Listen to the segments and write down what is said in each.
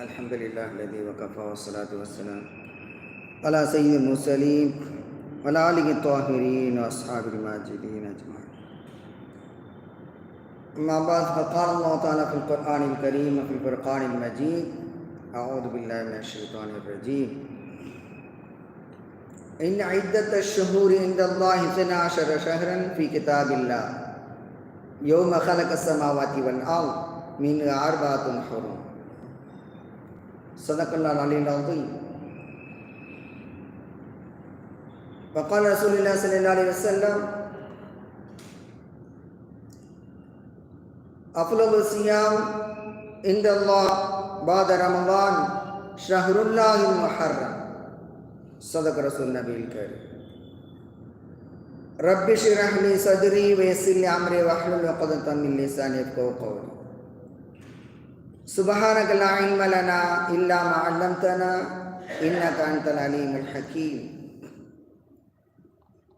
الحمد لله الذي وكفى والصلاة والسلام على سيد المرسلين وعلى آله الطاهرين وأصحاب الماجدين أجمعين. أما بعد فقال الله تعالى في القرآن الكريم وفي الفرقان المجيد أعوذ بالله من الشيطان الرجيم. إن عدة الشهور عند الله اثنا عشر شهرا في كتاب الله. يوم خلق السماوات والأرض منها أربعة حرم. صدق الله العلي العظيم وقال رسول الله صلى الله عليه وسلم أفضل الصيام عند الله بعد رمضان شهر الله المحرم صدق رسول النبي الكريم رب اشرح لي صدري ويسر لي امري واحلل عقدة من لساني يفقهوا قولي سبحانك لا علم لنا الا ما علمتنا انك انت العليم الحكيم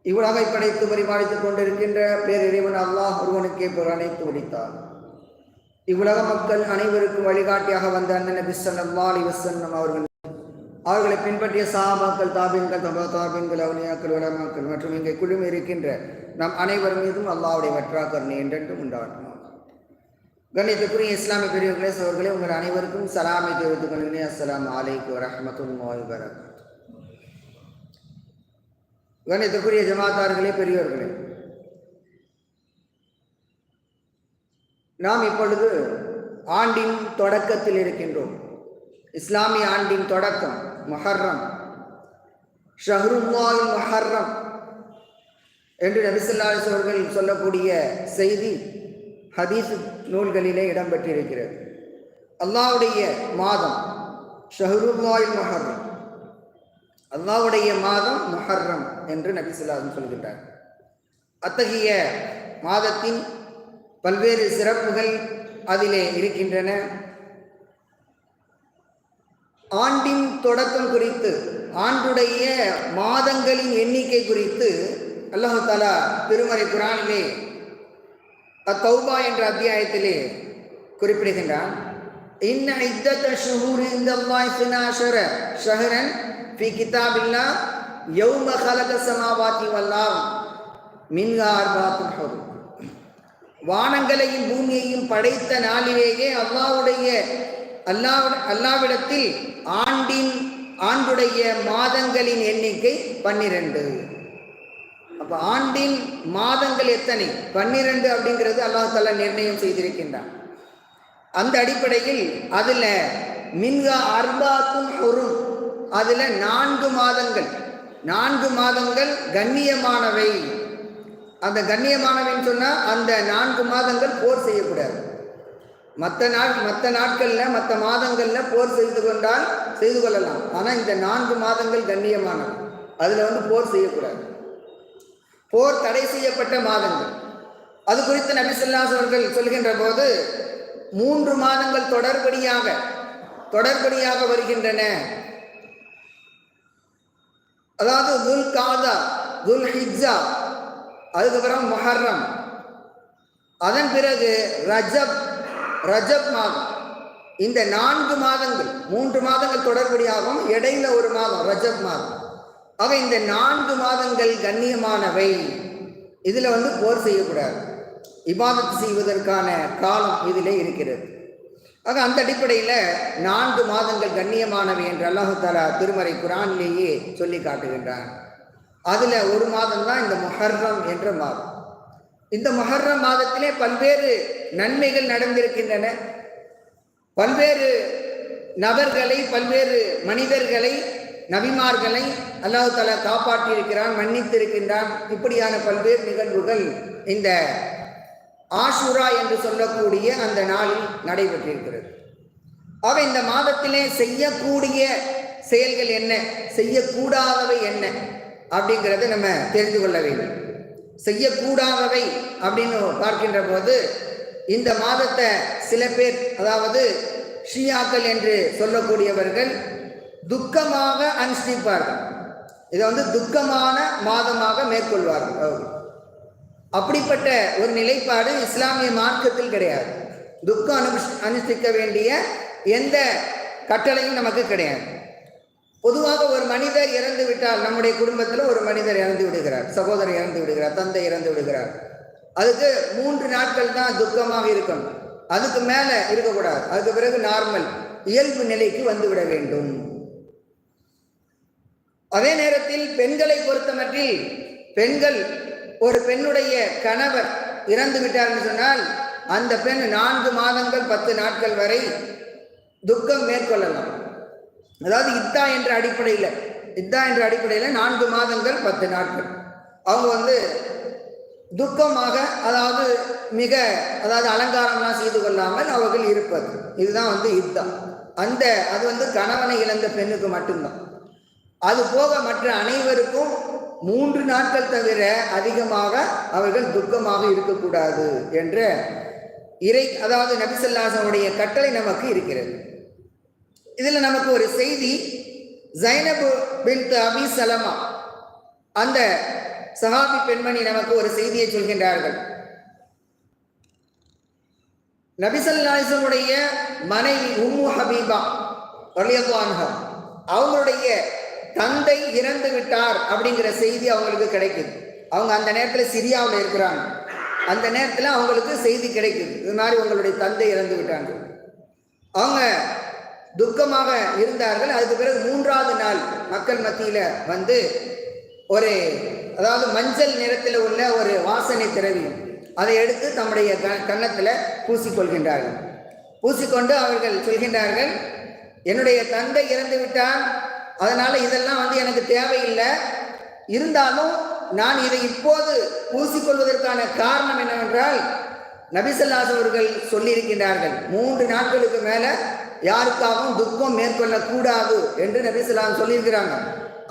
இவ்வுலகை படைத்து பரிபாலித்துக் கொண்டிருக்கின்ற பேரிறைவன் அல்லாஹ் ஒருவனுக்கே புகழ் அனைத்து உரித்தார் இவ்வுலக மக்கள் அனைவருக்கும் வழிகாட்டியாக வந்த அண்ணன் நபி ஸல்லல்லாஹு அலைஹி வஸல்லம் அவர்கள் அவர்களை பின்பற்றிய சாபாக்கள் தாபின்கள் தபா தாபின்கள் அவனியாக்கள் உலமாக்கள் மற்றும் இங்கே குழுமி இருக்கின்ற நம் அனைவர் மீதும் அல்லாவுடைய வற்றாக்கரணை என்றென்றும் உண்டாகட்டும் கண்ணியத்துக்குரிய இஸ்லாமிய பெரியவர்களே சோர்களே உங்கள் அனைவருக்கும் சலாமை தெரிவித்துக் கொள்கிறேன் அஸ்லாம் அலைக்கு வரஹமத்துல்லாஹி வரகாத் கண்ணியத்துக்குரிய ஜமாத்தார்களே பெரியவர்களே நாம் இப்பொழுது ஆண்டின் தொடக்கத்தில் இருக்கின்றோம். இஸ்லாமிய ஆண்டின் தொடக்கம் மஹர்ரம். ஷஹருல்லாஹில் மஹர்ரம். என்று நபிசல்லா அவர்கள் சொல்லக்கூடிய செய்தி ஹதீஸ் நூல்களிலே இடம்பெற்றிருக்கிறது. அல்லாவுடைய மாதம் ஷஹருல்லாய் மொஹர்ரம். அல்லாவுடைய மாதம் மொஹர்ரம் என்று நபிசுல்லாசன் சொல்கின்றார். அத்தகைய மாதத்தின் பல்வேறு சிறப்புகள் அதிலே இருக்கின்றன. ஆண்டின் தொடக்கம் குறித்து ஆண்டுடைய மாதங்களின் எண்ணிக்கை குறித்து அல்லாஹாலா திருமறை குரானிலே அத்தௌபா என்ற அத்தியாயத்திலே குறிப்பிடுகின்றான். இன்ன இத்தத்த ஷுஹூர் இந்தல்லாஹ் சினாஷர ஷஹரன் ஃபி கிதாபில்லா யௌம கலக சமாவாத்தி வல்லாம் மின்ஹா அர்பாத்துன் ஹுரும் வானங்களையும் பூமியையும் படைத்த நாளிலேயே அல்லாவுடைய அல்லா அல்லாவிடத்தில் ஆண்டின் ஆண்டுடைய மாதங்களின் எண்ணிக்கை பன்னிரண்டு. அப்போ ஆண்டின் மாதங்கள் எத்தனை? பன்னிரண்டு அப்படிங்கிறது அல்லாஹால நிர்ணயம் செய்திருக்கின்றான். அந்த அடிப்படையில் அதில் மின்கா அர்பாக்கும் ஒரு அதில் நான்கு மாதங்கள். நான்கு மாதங்கள் கண்ணியமானவை. அந்த கண்ணியமானவைன்னு சொன்னால் அந்த நான்கு மாதங்கள் போர் செய்யக்கூடாது. மற்ற நாட் மற்ற நாட்களில் மற்ற மாதங்களில் போர் செய்து கொண்டால் செய்து கொள்ளலாம். ஆனால் இந்த நான்கு மாதங்கள் கண்ணியமானது அதில் வந்து போர் செய்யக்கூடாது. போர் தடை செய்யப்பட்ட மாதங்கள். அது குறித்து நபிசல்லாஸ் அவர்கள் சொல்கின்ற போது மூன்று மாதங்கள் தொடர்படியாக தொடர்படியாக வருகின்றன. அதாவது துல் காதா துல் ஹிஜா அதுக்கப்புறம் மொஹர்ரம். அதன் பிறகு ரஜப் ரஜப் மாதம். இந்த நான்கு மாதங்கள் மூன்று மாதங்கள் தொடர்படியாகும் இடையில ஒரு மாதம் ரஜப் மாதம். ஆக இந்த நான்கு மாதங்கள் கண்ணியமானவை. இதில் வந்து போர் செய்யக்கூடாது. இபாதத்து செய்வதற்கான காலம் இதில் இருக்கிறது. ஆக அந்த அடிப்படையில் நான்கு மாதங்கள் கண்ணியமானவை என்று அல்லாஹாலா திருமறை குரானிலேயே சொல்லி காட்டுகின்றான். அதில் ஒரு மாதம் தான் இந்த மொஹர்ரம் என்ற மாதம். இந்த மொஹர்ரம் மாதத்திலே பல்வேறு நன்மைகள் நடந்திருக்கின்றன. பல்வேறு நபர்களை பல்வேறு மனிதர்களை நபிமார்களை அல்லாஹு தலா காப்பாற்றியிருக்கிறான் மன்னித்திருக்கின்றான். இப்படியான பல்வேறு நிகழ்வுகள் இந்த ஆஷுரா என்று சொல்லக்கூடிய அந்த நாளில் நடைபெற்றிருக்கிறது. ஆக இந்த மாதத்திலே செய்யக்கூடிய செயல்கள் என்ன? செய்யக்கூடாதவை என்ன? அப்படிங்கிறத நம்ம தெரிந்து கொள்ள வேண்டும். செய்யக்கூடாதவை அப்படின்னு பார்க்கின்ற போது இந்த மாதத்தை சில பேர் அதாவது ஷியாக்கள் என்று சொல்லக்கூடியவர்கள் துக்கமாக அனுஷ்டிப்பார்கள். இதை வந்து துக்கமான மாதமாக மேற்கொள்வார்கள். அவர்கள் அப்படிப்பட்ட ஒரு நிலைப்பாடு இஸ்லாமிய மார்க்கத்தில் கிடையாது. துக்கம் அனு அனுஷ்டிக்க வேண்டிய எந்த கட்டளையும் நமக்கு கிடையாது. பொதுவாக ஒரு மனிதர் இறந்து விட்டால் நம்முடைய குடும்பத்தில் ஒரு மனிதர் இறந்து விடுகிறார் சகோதரர் இறந்து விடுகிறார் தந்தை இறந்து விடுகிறார். அதுக்கு மூன்று நாட்கள் தான் துக்கமாக இருக்கணும். அதுக்கு மேலே இருக்கக்கூடாது. அதுக்கு பிறகு நார்மல் இயல்பு நிலைக்கு வந்துவிட வேண்டும். அதே நேரத்தில் பெண்களை பொறுத்தமட்டில் பெண்கள் ஒரு பெண்ணுடைய கணவர் இறந்து விட்டார்னு சொன்னால் அந்த பெண் நான்கு மாதங்கள் பத்து நாட்கள் வரை துக்கம் மேற்கொள்ளலாம். அதாவது இத்தா என்ற அடிப்படையில் இத்தா என்ற அடிப்படையில் நான்கு மாதங்கள் பத்து நாட்கள். அவங்க வந்து துக்கமாக அதாவது மிக அதாவது அலங்காரம்லாம் செய்து கொள்ளாமல் அவர்கள் இருப்பது. இதுதான் வந்து இத்தா. அந்த அது வந்து கணவனை இழந்த பெண்ணுக்கு மட்டும்தான். அது போக மற்ற அனைவருக்கும் மூன்று நாட்கள் தவிர அதிகமாக அவர்கள் துக்கமாக இருக்கக்கூடாது என்ற இறை அதாவது நபிசல்லாசனுடைய கட்டளை நமக்கு இருக்கிறது. இதில் நமக்கு ஒரு செய்தி ஜைனபு பின் அபி சலமா. அந்த சஹாபி பெண்மணி நமக்கு ஒரு செய்தியை சொல்கின்றார்கள். நபிசல்லாசனுடைய மனைவி உம்மு ஹபீபா அவங்களுடைய தந்தை இறந்து விட்டார் அப்படிங்கிற செய்தி அவங்களுக்கு கிடைக்குது. அவங்க அந்த நேரத்தில் சிரியாவில் இருக்கிறாங்க. அந்த நேரத்தில் அவங்களுக்கு செய்தி கிடைக்குது. இது மாதிரி உங்களுடைய தந்தை இறந்து விட்டாங்க. அவங்க துக்கமாக இருந்தார்கள். அதுக்கு பிறகு மூன்றாவது நாள் மக்கள் மத்தியில் வந்து ஒரு அதாவது மஞ்சள் நிறத்தில் உள்ள ஒரு வாசனை திரவியம் அதை எடுத்து தம்முடைய க கன்னத்தில் பூசிக்கொள்கின்றார்கள். பூசிக்கொண்டு அவர்கள் சொல்கின்றார்கள் என்னுடைய தந்தை இறந்து விட்டான். அதனால் இதெல்லாம் வந்து எனக்கு தேவையில்லை. இருந்தாலும் நான் இதை இப்போது பூசிக்கொள்வதற்கான காரணம் என்னவென்றால் நபிசல்லாஸ் அவர்கள் சொல்லியிருக்கின்றார்கள் மூன்று நாட்களுக்கு மேலே யாருக்காகவும் துக்கம் மேற்கொள்ளக்கூடாது என்று நபிசல்லாம் சொல்லியிருக்கிறாங்க.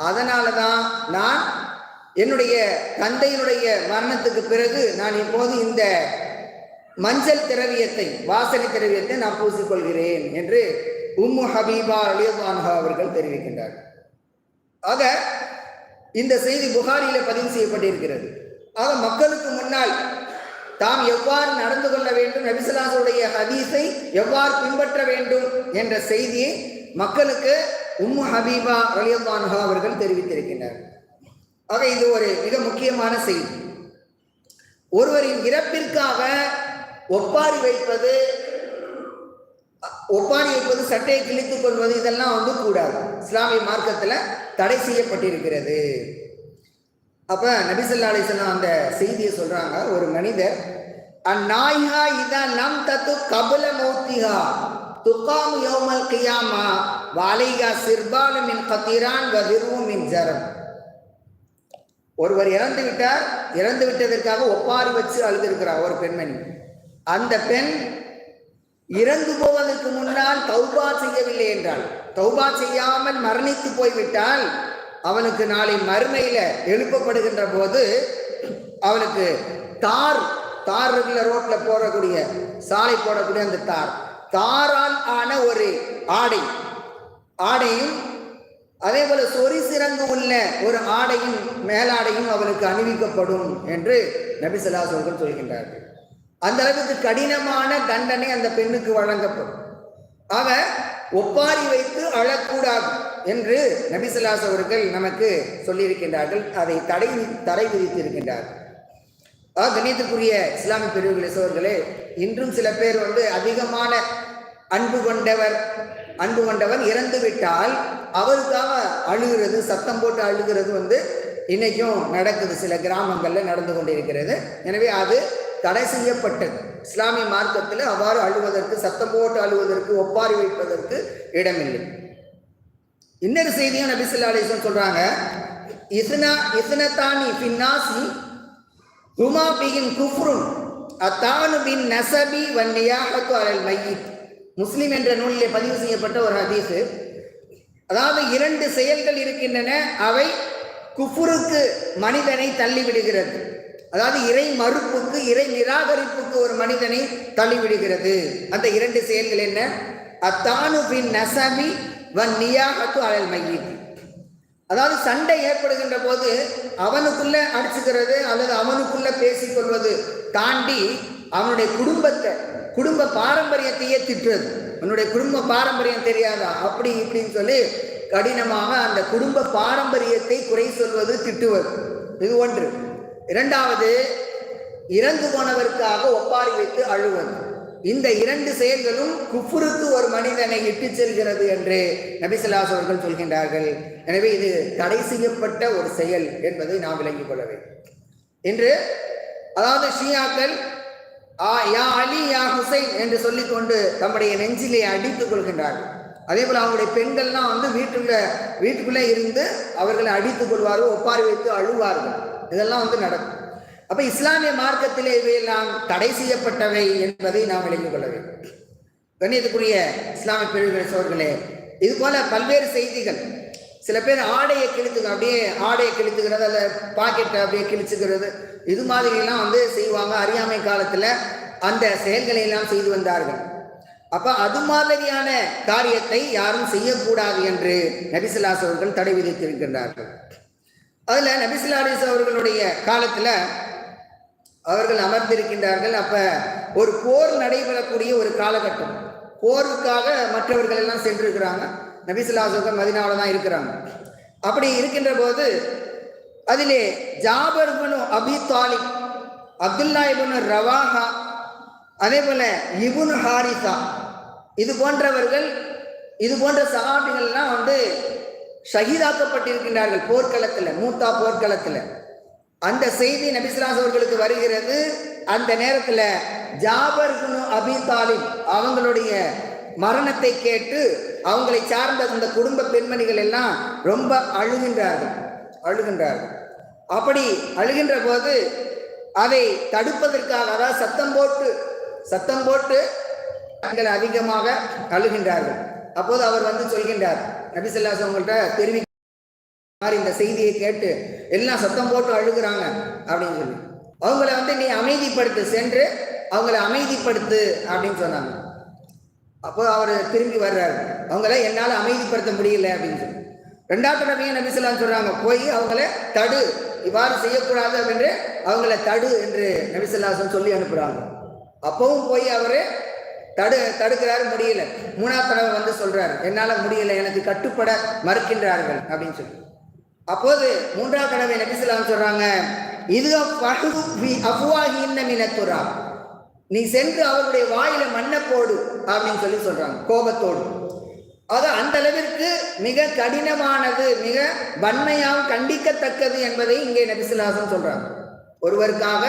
அதனால தான் நான் என்னுடைய தந்தையினுடைய மரணத்துக்கு பிறகு நான் இப்போது இந்த மஞ்சள் திரவியத்தை வாசனை திரவியத்தை நான் பூசிக்கொள்கிறேன் என்று உம்மு ஹபீபா அலியல்லான்ஹா அவர்கள் தெரிவிக்கின்றார்கள். ஆக இந்த செய்தி புகாரியில பதிவு செய்யப்பட்டிருக்கிறது. ஆக மக்களுக்கு முன்னால் தாம் எவ்வாறு நடந்து கொள்ள வேண்டும் நபிசலாசுடைய ஹதீஸை எவ்வாறு பின்பற்ற வேண்டும் என்ற செய்தியை மக்களுக்கு உம்மு ஹபீபா அலியல்லான்ஹா அவர்கள் தெரிவித்திருக்கின்றனர் ஆக இது ஒரு மிக முக்கியமான செய்தி. ஒருவரின் இறப்பிற்காக ஒப்பாரி வைப்பது ஒப்பாரி வைப்பது சட்டையை கிழித்துக் கொள்வது இதெல்லாம் வந்து கூடாது. இஸ்லாமிய மார்க்கத்தில் தடை செய்யப்பட்டிருக்கிறது. அப்போ நபிசல்லா அலிஸ்லாம் அந்த செய்தியை சொல்கிறாங்க ஒரு மனிதர் அந்நாய்ஹா இதா நம் தத்து கபல மௌத்திஹா துக்காம் யோமல் கியாமா வாலிகா சிர்பாலு மின் கத்திரான் வதிர்வு மின் ஜரம். ஒருவர் இறந்து விட்டார். இறந்து விட்டதற்காக ஒப்பாரி வச்சு அழுதிருக்கிறார் ஒரு பெண்மணி. அந்த பெண் இறந்து போவதற்கு முன்னால் தௌபா செய்யவில்லை என்றால் தௌபா செய்யாமல் மரணித்து போய்விட்டால் அவனுக்கு நாளை மறுமையில எழுப்பப்படுகின்ற போது அவனுக்கு தார் தார் இருக்குல்ல ரோட்ல போடக்கூடிய சாலை போடக்கூடிய அந்த தார். தாரால் ஆன ஒரு ஆடை. ஆடையும் அதே போல சொறி சிறங்கு உள்ள ஒரு ஆடையும் மேலாடையும் அவனுக்கு அணிவிக்கப்படும் என்று நபிசல்லாஸ் சொல்கள் சொல்கின்றார்கள். அந்த அளவுக்கு கடினமான தண்டனை அந்த பெண்ணுக்கு வழங்கப்படும். அவ ஒப்பாரி வைத்து அழக்கூடாது என்று நபிசல்லாஸ் அவர்கள் நமக்கு சொல்லியிருக்கின்றார்கள். அதை தடை தடை விதித்திருக்கின்றார்கள் ஆ கணியத்துக்குரிய இஸ்லாமிய பிரிவுகளை சோர்களே இன்றும் சில பேர் வந்து அதிகமான அன்பு கொண்டவர் அன்பு கொண்டவர் இறந்து விட்டால் அவருக்காக அழுகிறது சத்தம் போட்டு அழுகிறது வந்து இன்னைக்கும் நடக்குது. சில கிராமங்களில் நடந்து கொண்டிருக்கிறது. எனவே அது தடை செய்யப்பட்டது. இஸ்லாமிய மார்க்கத்தில் அவ்வாறு அழுவதற்கு சத்தம் போட்டு அழுவதற்கு ஒப்பாரி வைப்பதற்கு இடமில்லை. இன்னொரு செய்தியும் நபிசுல்லா அலிஸ்லாம் சொல்றாங்க இஸ்னா இஸ்னத்தானி பின்னாசி ஹுமா பிகின் குஃப்ருன் அத்தானு பின் நசபி வன் நியாகத்து அலல் மையித். முஸ்லீம் என்ற நூலிலே பதிவு செய்யப்பட்ட ஒரு ஹதீஸு. அதாவது இரண்டு செயல்கள் இருக்கின்றன அவை குஃபுருக்கு மனிதனை தள்ளிவிடுகிறது. அதாவது இறை மறுப்புக்கு இறை நிராகரிப்புக்கு ஒரு மனிதனை தள்ளிவிடுகிறது. அந்த இரண்டு செயல்கள் என்ன? அத்தானு பின் நசமி வன் நியாகத்து அழல் மையித். அதாவது சண்டை ஏற்படுகின்ற போது அவனுக்குள்ள அடிச்சுக்கிறது அல்லது அவனுக்குள்ள பேசிக்கொள்வது தாண்டி அவனுடைய குடும்பத்தை குடும்ப பாரம்பரியத்தையே திட்டுறது. உன்னுடைய குடும்ப பாரம்பரியம் தெரியாதா? அப்படி இப்படின்னு சொல்லி கடினமாக அந்த குடும்ப பாரம்பரியத்தை குறை சொல்வது திட்டுவது. இது ஒன்று. இரண்டாவது இறந்து போனவருக்காக ஒப்பாரி வைத்து அழுவது இந்த இரண்டு செயல்களும் குஃபுருக்கு ஒரு மனிதனை இட்டு செல்கிறது என்று நபிசல்லாஸ் அவர்கள் சொல்கின்றார்கள். எனவே இது தடை செய்யப்பட்ட ஒரு செயல் என்பதை நாம் விளங்கிக் கொள்ள வேண்டும். என்று அதாவது ஷியாக்கள் ஆ யா அலி யா ஹுசைன் என்று சொல்லிக்கொண்டு தம்முடைய நெஞ்சிலே அடித்துக் கொள்கின்றார்கள். அதே போல் அவங்களுடைய பெண்கள்லாம் வந்து வீட்டுக்குள்ள வீட்டுக்குள்ளே இருந்து அவர்களை அடித்து கொள்வார்கள் ஒப்பாரி வைத்து அழுவார்கள். இதெல்லாம் வந்து நடக்கும். அப்ப இஸ்லாமிய மார்க்கத்திலே இவையெல்லாம் தடை செய்யப்பட்டவை என்பதை நாம் விளங்கிக் கொள்ள வேண்டும். கண்ணியத்துக்குரிய இஸ்லாமிய பிரிவுகளை சோர்களே இது போல பல்வேறு செய்திகள். சில பேர் ஆடையை கிழித்துக்க அப்படியே ஆடையை கிழித்துக்கிறது அல்ல பாக்கெட்டை அப்படியே கிழிச்சுக்கிறது. இது மாதிரியெல்லாம் வந்து செய்வாங்க. அறியாமை காலத்தில் அந்த செயல்களை எல்லாம் செய்து வந்தார்கள். அப்ப அது மாதிரியான காரியத்தை யாரும் செய்யக்கூடாது என்று நபிசுல்லாஸ் அவர்கள் தடை விதித்திருக்கின்றார்கள். அதில் நபிசுல்லாஸ் அவர்களுடைய காலத்தில் அவர்கள் அமர்ந்திருக்கின்றார்கள். அப்போ ஒரு போர் நடைபெறக்கூடிய ஒரு காலகட்டம். போருக்காக மற்றவர்கள் எல்லாம் சென்றிருக்கிறாங்க. நபிசுல்லாசுகள் மதினாவில் தான் இருக்கிறாங்க. அப்படி இருக்கின்ற போது அதிலே ஜாபர் பனு அபி தாலிப் அப்துல்லா இபனு ரவாஹா அதே போல இபுன் ஹாரிசா. இது போன்றவர்கள் இது போன்ற சகாபிகள்லாம் வந்து ஷஹீதாக்கப்பட்டிருக்கின்றார்கள் போர்க்களத்தில் மூத்தா போர்க்களத்தில். அந்த செய்தி நபிசுலாஸ் அவர்களுக்கு வருகிறது. அந்த நேரத்தில் ஜாபர் அபி தாலிப் அவங்களுடைய மரணத்தை கேட்டு அவங்களை சார்ந்த அந்த குடும்ப பெண்மணிகள் எல்லாம் ரொம்ப அழுகின்றார்கள் அழுகின்றார்கள். அப்படி அழுகின்ற போது அதை தடுப்பதற்காக அதாவது சத்தம் போட்டு சத்தம் போட்டு பெண்கள் அதிகமாக அழுகின்றார்கள் அப்போது அவர் வந்து சொல்கின்றார் நபிசல்லாஸ் அவங்கள்ட்ட தெரிவிக்க மாதிரி இந்த செய்தியை கேட்டு எல்லாம் சத்தம் போட்டு அழுகிறாங்க அப்படின்னு சொல்லி. அவங்கள வந்து நீ அமைதிப்படுத்து சென்று அவங்கள அமைதிப்படுத்து அப்படின்னு சொன்னாங்க. அப்போ அவர் திரும்பி வர்றாரு. அவங்கள என்னால் அமைதிப்படுத்த முடியல அப்படின்னு சொல்லி. ரெண்டாவது தடவையும் நபிசல்லாம் சொல்றாங்க போய் அவங்கள தடு இவ்வாறு செய்யக்கூடாது என்று அவங்கள தடு என்று நபிசல்லாசன் சொல்லி அனுப்புகிறாங்க அப்பவும் போய் அவர் தடு தடுக்கிறாரு முடியல. மூணாவது தடவை வந்து சொல்றாரு. என்னால் முடியல எனக்கு கட்டுப்பட மறுக்கின்றார்கள் அப்படின்னு சொல்லி. அப்போது மூன்றாவது தடவை நபிசுலாம் சொல்றாங்க இது அஃப்வாகி நீ சென்று அவருடைய வாயில மண்ணை போடு அப்படின்னு சொல்லி சொல்றாங்க கோபத்தோடு. அது அந்த அளவிற்கு மிக கடினமானது மிக வன்மையாக கண்டிக்கத்தக்கது என்பதை இங்கே நபிசுல்லாசன் சொல்றாங்க. ஒருவருக்காக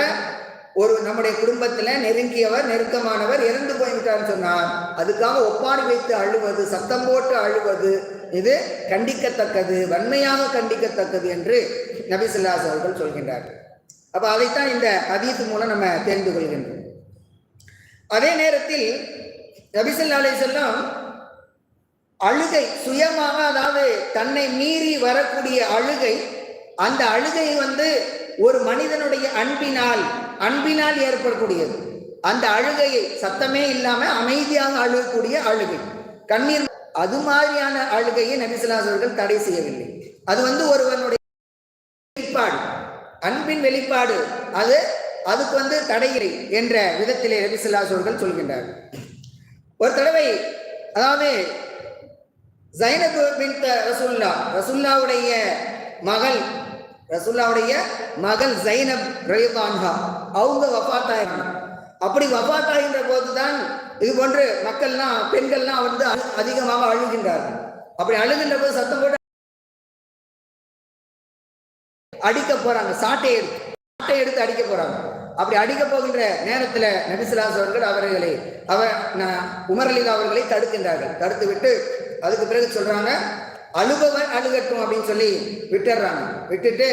ஒரு நம்முடைய குடும்பத்தில் நெருங்கியவர் நெருக்கமானவர் இறந்து போய்விட்டார்னு சொன்னார் அதுக்காக ஒப்பாரி வைத்து அழுவது சத்தம் போட்டு அழுவது இது கண்டிக்கத்தக்கது வன்மையாக கண்டிக்கத்தக்கது என்று நபிசுல்லாஸ் அவர்கள் சொல்கின்றார்கள் அப்போ அதைத்தான் இந்த அதீத்து மூலம் நம்ம தெரிந்து கொள்கின்றோம். அதே நேரத்தில் நபிசுல்லாலே அலை செல்லம் அழுகை சுயமாக அதாவது தன்னை மீறி வரக்கூடிய அழுகை அந்த அழுகை வந்து ஒரு மனிதனுடைய அன்பினால் அன்பினால் ஏற்படக்கூடியது. அந்த அழுகையை சத்தமே இல்லாம அமைதியாக அழுகக்கூடிய அழுகை. கண்ணீர் அது மாதிரியான அழுகையை நபிசுல்லாஸ் அவர்கள் தடை செய்யவில்லை. அது வந்து ஒருவனுடைய வெளிப்பாடு. அன்பின் வெளிப்பாடு. அது அதுக்கு வந்து தடையில்லை என்ற விதத்திலே நபிசுல்லாஸ் அவர்கள் சொல்கின்றார். ஒரு தடவை அதாவது ஜைனத் பின் ரசுல்லா ரசுல்லாவுடைய மகள் ரசுல்லாவுடைய மகள் ஜைனப் ரயுகான்ஹா அவங்க வஃபாத்தாயிராங்க அப்படி வஃபாத்தாகின்ற போதுதான் இது போன்று மக்கள்லாம் பெண்கள்லாம் வந்து அழு- அதிகமாக அழுகின்றார்கள். அப்படி அழுகின்ற போது சத்தம் போட்டு அடிக்க போறாங்க. சாட்டை எடுத்து சாட்டை எடுத்து அடிக்க போறாங்க. அப்படி அடிக்க போகின்ற நேரத்தில் நபிசுலாஸ் அவர்கள் அவர்களை அவர் ந- உமர் அலி அவர்களை தடுக்கின்றார்கள். தடுத்து விட்டு அதுக்கு பிறகு சொல்றாங்க அழுபவர் அழுகட்டும் அப்படின்னு சொல்லி விட்டுடுறாங்க. விட்டுட்டு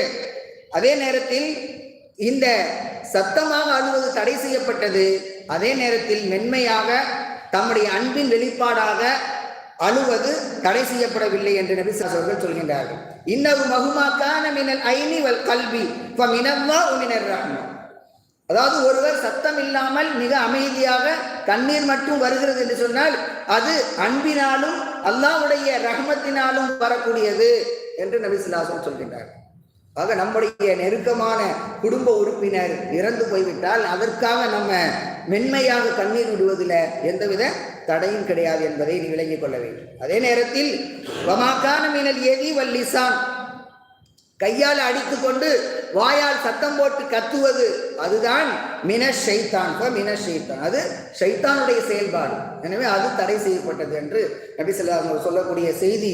அதே நேரத்தில் இந்த சத்தமாக அழுவது தடை செய்யப்பட்டது. அதே நேரத்தில் மென்மையாக தம்முடைய அன்பின் வெளிப்பாடாக அழுவது தடை செய்யப்படவில்லை என்று நபி அவர்கள் சொல்கின்றார்கள். இன்னொரு மகுமாக்கான மினல் ஐனி வல் கல்வி அதாவது ஒருவர் சத்தம் இல்லாமல் மிக அமைதியாக கண்ணீர் மட்டும் வருகிறது என்று சொன்னால் அது அன்பினாலும் அல்லாவுடைய ரஹமத்தினாலும் வரக்கூடியது என்று நபிசுல்லாசன் சொல்கின்றார். ஆக நம்முடைய நெருக்கமான குடும்ப உறுப்பினர் இறந்து போய்விட்டால் அதற்காக நம்ம மென்மையாக கண்ணீர் விடுவதில் எந்தவித தடையும் கிடையாது என்பதை நீ விளங்கிக் கொள்ள வேண்டும். அதே நேரத்தில் வமாக்கான மினல் எதி வல்லிசான் கையால் அடித்துக்கொண்டு வாயால் சத்தம் போட்டு கத்துவது. அதுதான் மின ஷைத்தான். மின ஷைத்தான். அது ஷைத்தானுடைய செயல்பாடு. எனவே அது தடை செய்யப்பட்டது என்று நபி சொல்லாமல் சொல்லக்கூடிய செய்தி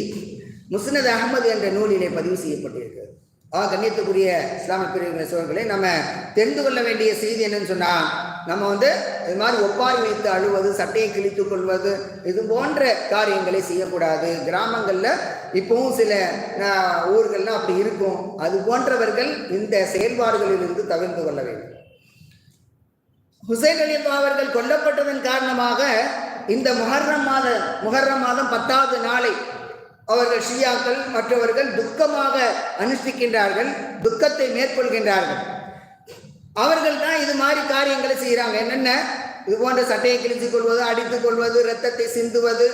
முஸ்னத் அகமது என்ற நூலிலே பதிவு செய்யப்பட்டிருக்கிறது. ஆ கண்ணியத்துக்குரிய இஸ்லாமிய பிரிவு சோழர்களை நம்ம தெரிந்து கொள்ள வேண்டிய செய்தி என்னன்னு சொன்னால் நம்ம வந்து இது மாதிரி ஒப்பாரி வைத்து அழுவது சட்டையை கிழித்து கொள்வது இது போன்ற காரியங்களை செய்யக்கூடாது. கிராமங்களில் இப்பவும் சில ஊர்கள்லாம் அப்படி இருக்கும். அது போன்றவர்கள் இந்த செயல்பாடுகளிலிருந்து தவிர்த்து கொள்ள வேண்டும். ஹுசைன் அலி அவர்கள் கொல்லப்பட்டதன் காரணமாக இந்த முஹர்ரம் மாத முஹர்ரம் மாதம் பத்தாவது நாளை அவர்கள் ஷியாக்கள் மற்றவர்கள் துக்கமாக அனுஷ்டிக்கின்றார்கள் துக்கத்தை மேற்கொள்கின்றார்கள். அவர்கள் தான் இது மாதிரி காரியங்களை செய்கிறாங்க என்னென்ன? இது போன்ற சட்டையை கிழித்து கொள்வது அடித்துக் கொள்வது ரத்தத்தை சிந்துவது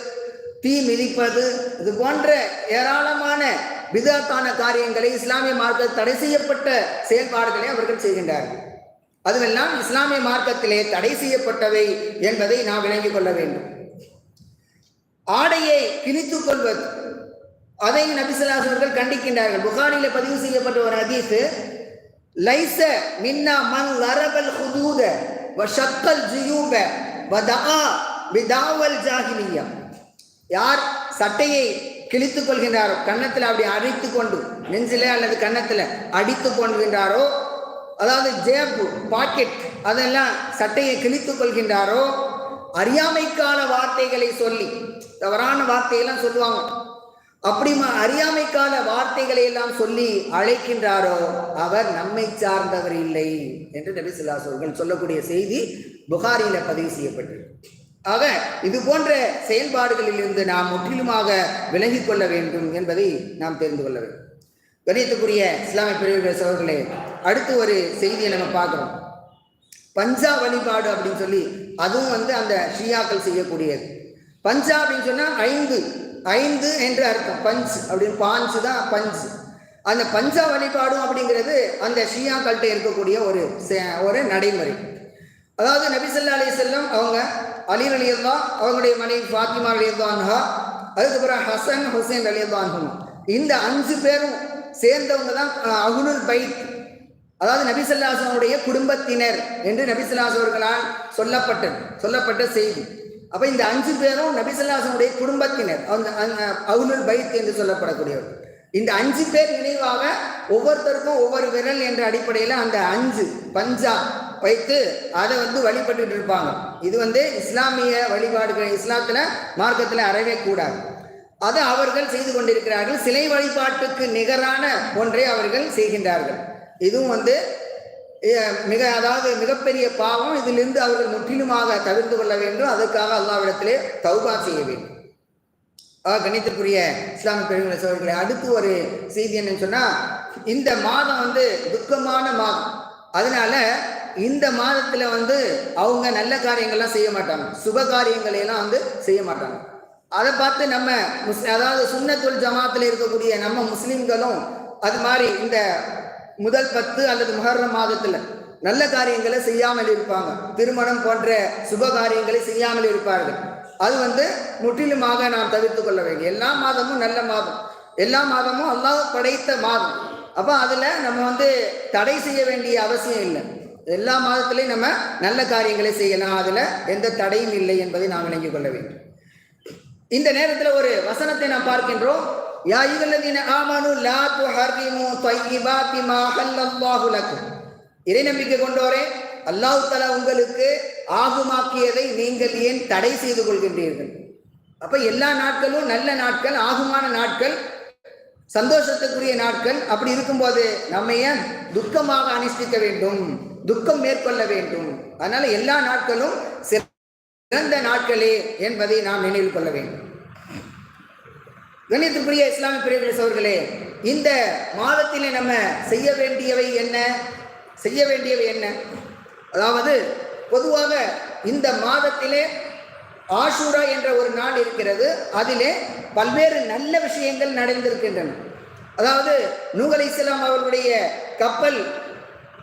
தீ மிதிப்பது இது போன்ற ஏராளமான விதத்தான காரியங்களை இஸ்லாமிய மார்க்க தடை செய்யப்பட்ட செயல்பாடுகளை அவர்கள் செய்கின்றார்கள். அதுவெல்லாம் இஸ்லாமிய மார்க்கத்திலே தடை செய்யப்பட்டவை என்பதை நாம் விளங்கிக் கொள்ள வேண்டும். ஆடையை கிழித்துக் கொள்வது. அதை நபிசல்லாஸ் அவர்கள் கண்டிக்கின்றார்கள். புகாரில பதிவு செய்யப்பட்ட ஒரு ஹதீஸ் லைச மின்னா மன் லரபல் ஹுதூத வ ஷக்கல் ஜுயூப வ தஆ பிதாவல் யார் சட்டையை கிழித்துக் கொள்கின்றாரோ கன்னத்தில் அப்படி அடித்து கொண்டு நெஞ்சிலே அல்லது கன்னத்தில் அடித்து கொள்கின்றாரோ அதாவது ஜேப்பு பாக்கெட் அதெல்லாம் சட்டையை கிழித்துக் கொள்கின்றாரோ அறியாமைக்கான வார்த்தைகளை சொல்லி தவறான வார்த்தையெல்லாம் சொல்லுவாங்க. அப்படி அறியாமைக்கான வார்த்தைகளை எல்லாம் சொல்லி அழைக்கின்றாரோ அவர் நம்மை சார்ந்தவர் இல்லை என்று நபி ஸல்லல்லாஹு சொல்லக்கூடிய செய்தி புகாரியில பதிவு செய்யப்பட்டிருக்கு. ஆக இது போன்ற செயல்பாடுகளில் இருந்து நாம் முற்றிலுமாக விலகிக் கொள்ள வேண்டும் என்பதை நாம் தெரிந்து கொள்ள வேண்டும். கணியத்துக்குரிய இஸ்லாமிய பிரிவுகள் சோழர்களே அடுத்து ஒரு செய்தியை நம்ம பார்க்குறோம். பஞ்சா வழிபாடு அப்படின்னு சொல்லி அதுவும் வந்து அந்த ஷியாக்கள் செய்யக்கூடியது. பஞ்சா அப்படின்னு சொன்னால் ஐந்து ஐந்து என்று அர்த்தம். பஞ்ச் அப்படின்னு பாஞ்சு தான் பஞ்சு. அந்த பஞ்சா வழிபாடும் அப்படிங்கிறது அந்த ஷியாக்கள்கிட்ட இருக்கக்கூடிய ஒரு ஒரு நடைமுறை. அதாவது நபிசல்லா அலி செல்லம் அவங்க அலி அலியல்லா அவங்களுடைய மனைவி ஃபாத்திமா அலியல்லான்ஹா அதுக்கப்புறம் ஹசன் ஹுசேன் அலியல்லான்ஹும் இந்த அஞ்சு பேரும் சேர்ந்தவங்க தான் அகுனுல் பைத். அதாவது நபிசல்லாசனுடைய குடும்பத்தினர் என்று நபிசல்லாஸ் அவர்களால் சொல்லப்பட்டது சொல்லப்பட்ட செய்தி. அப்ப இந்த அஞ்சு பேரும் நபிசல்லாசனுடைய குடும்பத்தினர் அந்த அவுலுல் பைத் என்று சொல்லப்படக்கூடியவர். இந்த அஞ்சு பேர் நினைவாக ஒவ்வொருத்தருக்கும் ஒவ்வொரு விரல் என்ற அடிப்படையில் அந்த அஞ்சு பஞ்சா வைத்து அதை வந்து வழிபட்டு இருப்பாங்க. இது வந்து இஸ்லாமிய வழிபாடுகள் இஸ்லாத்துல மார்க்கத்தில் அறவே கூடாது. அதை அவர்கள் செய்து கொண்டிருக்கிறார்கள். சிலை வழிபாட்டுக்கு நிகரான ஒன்றை அவர்கள் செய்கின்றார்கள். இதுவும் வந்து மிக அதாவது மிகப்பெரிய பாவம் இதிலிருந்து அவர்கள் முற்றிலுமாக தவிர்த்து கொள்ள வேண்டும். அதற்காக அல்லாவிடத்திலே தௌபா செய்ய வேண்டும். ஆ கணித்துக்குரிய இஸ்லாமிய பெருமை சோழர்களை அடுத்து ஒரு செய்தி என்னன்னு சொன்னால் இந்த மாதம் வந்து துக்கமான மாதம். அதனால இந்த மாதத்தில் வந்து அவங்க நல்ல காரியங்கள்லாம் செய்ய மாட்டாங்க. சுப காரியங்களை எல்லாம் வந்து செய்ய மாட்டாங்க. அதை பார்த்து நம்ம முஸ் அதாவது சுன்னத்துல் ஜமாத்தில் இருக்கக்கூடிய நம்ம முஸ்லீம்களும் அது மாதிரி இந்த முதல் பத்து அல்லது முஹர்ரம் மாதத்துல நல்ல காரியங்களை செய்யாமல் இருப்பாங்க. திருமணம் போன்ற சுப காரியங்களை செய்யாமல் இருப்பார்கள். அது வந்து முற்றிலுமாக நாம் தவிர்த்து கொள்ள வேண்டும். எல்லா மாதமும் நல்ல மாதம். எல்லா மாதமும் அல்லாஹ் படைத்த மாதம். அப்போ அதில் நம்ம வந்து தடை செய்ய வேண்டிய அவசியம் இல்லை. எல்லா மாதத்துலேயும் நம்ம நல்ல காரியங்களை செய்யலாம். அதில் எந்த தடையும் இல்லை என்பதை நாம் விளங்கிக் கொள்ள வேண்டும். இந்த நேரத்தில் ஒரு வசனத்தை நாம் பார்க்கின்றோம். يا أيها الذين آمنوا لا லா طيبات ما حل الله لكم இறை நம்பிக்கை கொண்டோரே அல்லாஹ் தலா உங்களுக்கு ஆகுமாக்கியதை நீங்கள் ஏன் தடை செய்து கொள்கின்றீர்கள் அப்ப எல்லா நாட்களும் நல்ல நாட்கள் ஆகுமான நாட்கள் சந்தோஷத்துக்குரிய நாட்கள் அப்படி இருக்கும்போது நம்ம ஏன் துக்கமாக அனுஷ்டிக்க வேண்டும் துக்கம் மேற்கொள்ள வேண்டும் அதனால எல்லா நாட்களும் சிறந்த நாட்களே என்பதை நாம் நினைவில் கொள்ள வேண்டும் கணியத்துக்குரிய இஸ்லாமிய பிரிவுகள் அவர்களே இந்த மாதத்திலே நம்ம செய்ய வேண்டியவை என்ன? செய்ய வேண்டியவை என்ன? அதாவது பொதுவாக இந்த மாதத்திலே ஆஷூரா என்ற ஒரு நாள் இருக்கிறது. அதிலே பல்வேறு நல்ல விஷயங்கள் நடந்திருக்கின்றன. அதாவது நூகலை இஸ்லாம் அவர்களுடைய கப்பல்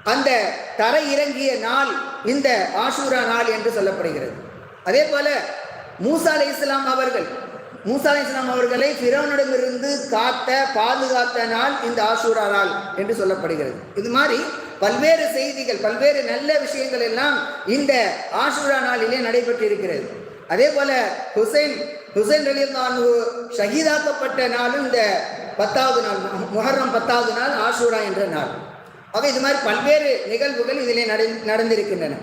அந்த தரை இறங்கிய நாள் இந்த ஆஷூரா நாள் என்று சொல்லப்படுகிறது. அதே போல மூசா அலி இஸ்லாம் அவர்கள் மூசா இஸ்லாம் அவர்களை பிறவனிடமிருந்து காத்த பாதுகாத்த நாள் இந்த ஆஷூரா நாள் என்று சொல்லப்படுகிறது. இது மாதிரி பல்வேறு செய்திகள் பல்வேறு நல்ல விஷயங்கள் எல்லாம் இந்த ஆஷூரா நாளிலே நடைபெற்றிருக்கிறது. அதே போல ஹுசைன் ஹுசைன் ரலிதான் ஷஹீதாக்கப்பட்ட நாளும் இந்த பத்தாவது நாள் முஹர்ரம் பத்தாவது நாள் ஆஷூரா என்ற நாள். ஆக இது மாதிரி பல்வேறு நிகழ்வுகள் இதிலே நடந்திருக்கின்றன.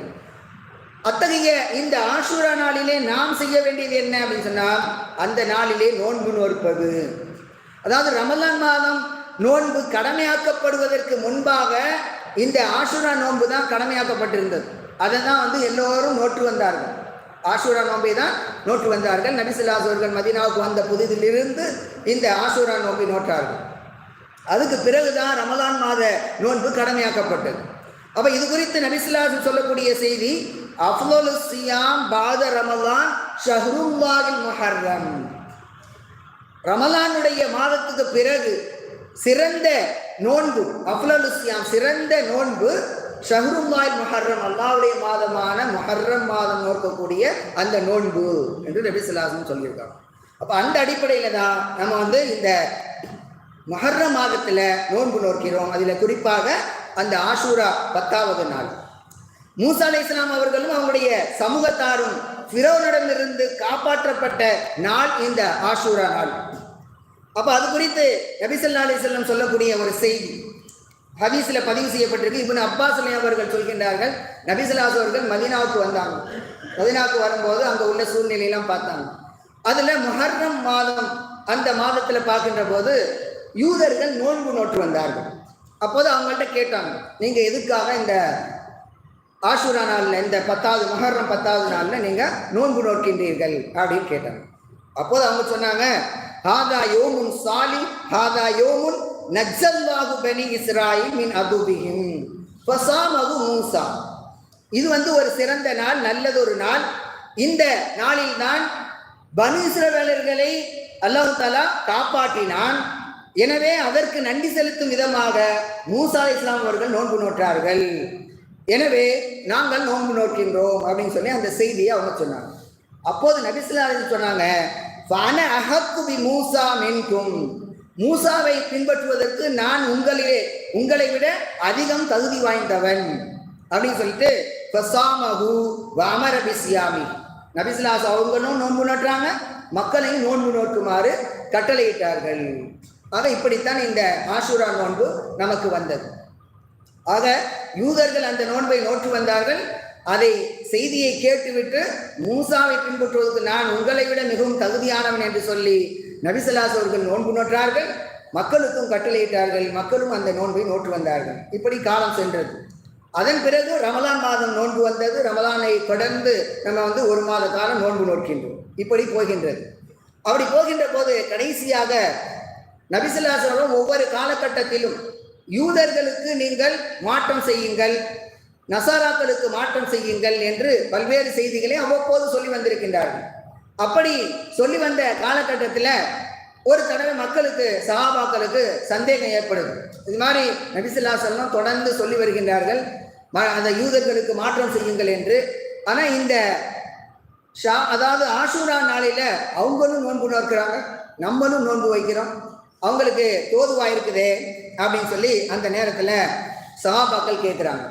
அத்தகைய இந்த ஆஷூரா நாளிலே நாம் செய்ய வேண்டியது என்ன அப்படின்னு சொன்னால் அந்த நாளிலே நோன்பு நோற்பது. அதாவது ரமலான் மாதம் நோன்பு கடமையாக்கப்படுவதற்கு முன்பாக இந்த ஆஷூரா நோன்பு தான் கடமையாக்கப்பட்டிருந்தது. அதை தான் வந்து எல்லோரும் நோற்று வந்தார்கள். ஆஷூரா நோன்பை தான் நோற்று வந்தார்கள். நபிசுல்லாஸ் மதினாவுக்கு வந்த புதிதிலிருந்து இந்த ஆசூரா நோன்பை நோற்றார்கள். அதுக்கு பிறகுதான் ரமலான் மாத நோன்பு கடமையாக்கப்பட்டது. அப்போ இது குறித்து நபிசுல்லாஸ் சொல்லக்கூடிய செய்தி அஃலோலு சியாம் பாத ரமலான் ஷஹ்ருல்லாஹில் மஹர்ரம். ரமலானுடைய மாதத்துக்கு பிறகு சிறந்த நோன்பு அஃலோலு சியாம் சிறந்த நோன்பு ஷஹ்ருல்லாய் மொஹர்ரம் அல்லாவுடைய மாதமான மொஹர்ரம் மாதம் நோக்கக்கூடிய அந்த நோன்பு என்று நபிசுல்லாசன் சொல்லியிருக்காங்க. அப்போ அந்த அடிப்படையில் தான் நம்ம வந்து இந்த மொஹர்ர மாதத்தில் நோன்பு நோக்கிறோம். அதில் குறிப்பாக அந்த ஆஷூரா பத்தாவது நாள். மூசா அலை இஸ்லாம் அவர்களும் அவங்களுடைய சமூகத்தாரும் ஃபிரோனிடமிருந்து காப்பாற்றப்பட்ட நாள் இந்த ஆஷூரா நாள். அப்போ அது குறித்து நபிசல்லா அலிஸ்லம் சொல்லக்கூடிய ஒரு செய்தி. ஹதீஸில் பதிவு செய்யப்பட்டிருக்கு. இவனு அப்பாஸ் அவர்கள் சொல்கின்றார்கள் நபிசல்லாஸ் அவர்கள் மதினாவுக்கு வந்தாங்க. மதினாவுக்கு வரும்போது அங்கே உள்ள சூழ்நிலையெல்லாம் பார்த்தாங்க. அதில் முஹர்ரம் மாதம் அந்த மாதத்தில் பார்க்கின்ற போது யூதர்கள் நோன்பு நோற்று வந்தார்கள். அப்போது அவங்கள்ட்ட கேட்டாங்க நீங்கள் எதுக்காக இந்த ஆஷூரா நாளில் இந்த பத்தாவது மகரம் பத்தாவது நாளில் நீங்கள் நோன்பு நோக்கின்றீர்கள் அப்படின்னு கேட்டாங்க. அப்போது அவங்க சொன்னாங்க ஹாதா யோமுன் சாலி ஹாதா யோமுன் நஜ்ஜல்லாஹு பனி இஸ்ராயில் மின் அதுபிஹிம் ஃபசாமது மூசா. இது வந்து ஒரு சிறந்த நாள் நல்லது ஒரு நாள். இந்த நாளில் தான் பனு இஸ்ரவேலர்களை அல்லாஹு தாலா காப்பாற்றினான். எனவே அதற்கு நன்றி செலுத்தும் விதமாக மூசா இஸ்லாம் அவர்கள் நோன்பு நோற்றார்கள். எனவே நாங்கள் நோன்பு நோக்கின்றோம் அப்படின்னு சொல்லி அந்த செய்தியை அவங்க சொன்னாங்க. அப்போது நபிசுல்லா சொன்னாங்க "ஃபஅன அஹக்குபி மூசா மின்கும். மூசாவை பின்பற்றுவதற்கு நான் உங்களிலே உங்களை விட அதிகம் தகுதி வாய்ந்தவன். அப்படின்னு சொல்லிட்டு ஃபசாமஹு வஅமர பிஸ்யாமி நபிசுல்லாஸ் அவங்களும் நோன்பு நோட்டுறாங்க மக்களையும் நோன்பு நோக்குமாறு கட்டளையிட்டார்கள். ஆக இப்படித்தான் இந்த ஆஷூரா நோன்பு நமக்கு வந்தது. ஆக யூதர்கள் அந்த நோன்பை நோற்று வந்தார்கள். அதை செய்தியை கேட்டுவிட்டு மூசாவை பின்பற்றுவதற்கு நான் உங்களை விட மிகவும் தகுதியானவன் என்று சொல்லி நபிசல்லாஸ் அவர்கள் நோன்பு நோற்றார்கள். மக்களுக்கும் கட்டளையிட்டார்கள். மக்களும் அந்த நோன்பை நோற்று வந்தார்கள். இப்படி காலம் சென்றது. அதன் பிறகு ரமலான் மாதம் நோன்பு வந்தது. ரமலானை தொடர்ந்து நம்ம வந்து ஒரு மாத காலம் நோன்பு நோக்கின்றோம். இப்படி போகின்றது. அப்படி போகின்ற போது கடைசியாக நபிசுல்லாசனம் ஒவ்வொரு காலகட்டத்திலும் யூதர்களுக்கு நீங்கள் மாற்றம் செய்யுங்கள் நசாராக்களுக்கு மாற்றம் செய்யுங்கள் என்று பல்வேறு செய்திகளை அவ்வப்போது சொல்லி வந்திருக்கின்றார்கள். அப்படி சொல்லி வந்த காலகட்டத்தில் ஒரு தடவை மக்களுக்கு சஹாபாக்களுக்கு சந்தேகம் ஏற்படுது இது மாதிரி நபிசுல்லா செல்லம் தொடர்ந்து சொல்லி வருகின்றார்கள் ம- அந்த யூதர்களுக்கு மாற்றம் செய்யுங்கள் என்று. ஆனால் இந்த ஷா அதாவது ஆஷூரா நாளில் அவங்களும் நோன்பு நோக்கிறாங்க நம்மளும் நோன்பு வைக்கிறோம். அவங்களுக்கு தோதுவா இருக்குதே அப்படின்னு சொல்லி அந்த நேரத்தில் சஹாபாக்கள் கேட்குறாங்க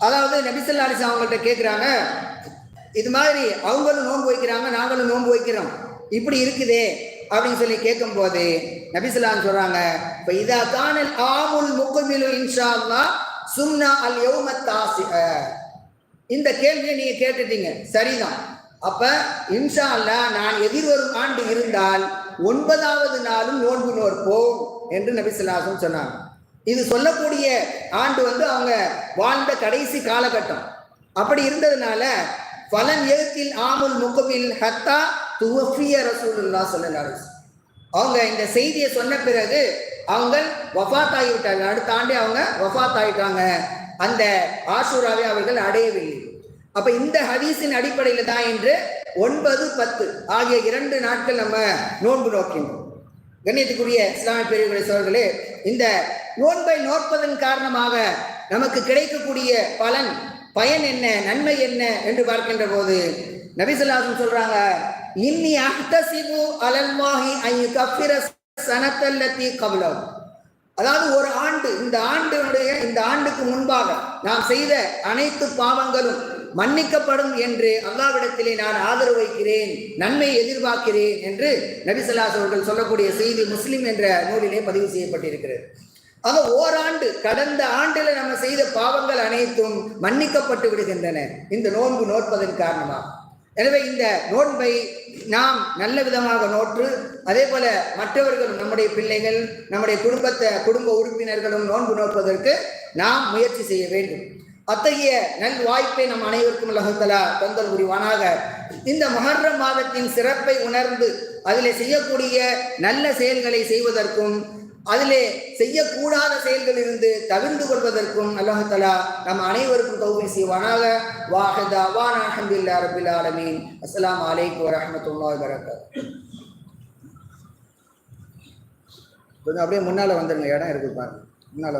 அதாவது நபிசல்லா அலிசா அவங்கள்ட்ட கேட்குறாங்க இது மாதிரி அவங்களும் நோன்பு வைக்கிறாங்க நாங்களும் நோன்பு வைக்கிறோம் இப்படி இருக்குதே அப்படின்னு சொல்லி கேட்கும்போது நபிசல்லான்னு சொல்றாங்க இப்போ இதா கானல் ஆமுல் முக்குமிலு இன்ஷா அல்லா சும்னா அல் யௌமத்தாசி இந்த கேள்வியை நீங்கள் கேட்டுட்டீங்க சரிதான். அப்போ இன்ஷா அல்லா நான் எதிர்வரும் ஆண்டு இருந்தால் ஒன்பதாவது நாளும் நோன்பு நோற்போம் என்று நபிசுல்லாசம் சொன்னாங்க. இது சொல்லக்கூடிய ஆண்டு வந்து அவங்க வாழ்ந்த கடைசி காலகட்டம். அப்படி இருந்ததுனால பலன் எழுத்தில் ஆமுல் முகமில் ஹத்தா துவஃபிய ரசூலுல்லா சொல்லலாரு அவங்க இந்த செய்தியை சொன்ன பிறகு அவங்க வஃபாத் ஆகிவிட்டாங்க அடுத்த ஆண்டே அவங்க வஃபாத் ஆகிட்டாங்க அந்த ஆசூராவை அவர்கள் அடையவில்லை. அப்ப இந்த ஹதீஸின் அடிப்படையில் தான் இன்று ஒன்பது பத்து ஆகிய இரண்டு நாட்கள் நம்ம நோன்பு நோக்கின்றோம் கண்ணியத்துக்குரிய இஸ்லாமிய பெரியவர்களை சோழர்களே இந்த நோன்பை நோற்பதன் காரணமாக நமக்கு கிடைக்கக்கூடிய பலன் பயன் என்ன நன்மை என்ன என்று பார்க்கின்ற போது நபிசல்லாசம் சொல்றாங்க இன்னி அஹ்தசிபு அலல்வாஹி ஐயு கஃபிர சனத்தல்லத்தி கபலம் அதாவது ஒரு ஆண்டு இந்த ஆண்டினுடைய இந்த ஆண்டுக்கு முன்பாக நாம் செய்த அனைத்து பாவங்களும் மன்னிக்கப்படும் என்று அல்லாவிடத்திலே நான் ஆதரவு வைக்கிறேன் நன்மை எதிர்பார்க்கிறேன் என்று நபிசல்லாஸ் அவர்கள் சொல்லக்கூடிய செய்தி முஸ்லிம் என்ற நூலிலே பதிவு செய்யப்பட்டிருக்கிறது. ஆக ஓராண்டு கடந்த ஆண்டில் நம்ம செய்த பாவங்கள் அனைத்தும் மன்னிக்கப்பட்டு விடுகின்றன. இந்த நோன்பு நோற்பதன் காரணமாக. எனவே இந்த நோன்பை நாம் நல்ல விதமாக நோற்று அதே போல மற்றவர்களும் நம்முடைய பிள்ளைகள் நம்முடைய குடும்பத்தை குடும்ப உறுப்பினர்களும் நோன்பு நோற்பதற்கு நாம் முயற்சி செய்ய வேண்டும். அத்தகைய நல் வாய்ப்பை நம் அனைவருக்கும் அல்லாஹலா தந்தல் புரிவானாக. இந்த மகர்ரம் மாதத்தின் சிறப்பை உணர்ந்து அதிலே செய்யக்கூடிய நல்ல செயல்களை செய்வதற்கும் அதிலே செய்யக்கூடாத செயல்கள் இருந்து தவிர்ந்து கொள்வதற்கும் அல்லாஹலா நம் அனைவருக்கும் தௌபி செய்வானாக. வாஹதா வான் அஹமதுல்லா ரபில் ஆலமீன். அஸ்லாம் அலைக்கும் வரமத்துல்லா வரகாத்துஹு கொஞ்சம் அப்படியே முன்னால வந்துருங்க இடம் இருக்கு பாருங்க. முன்னால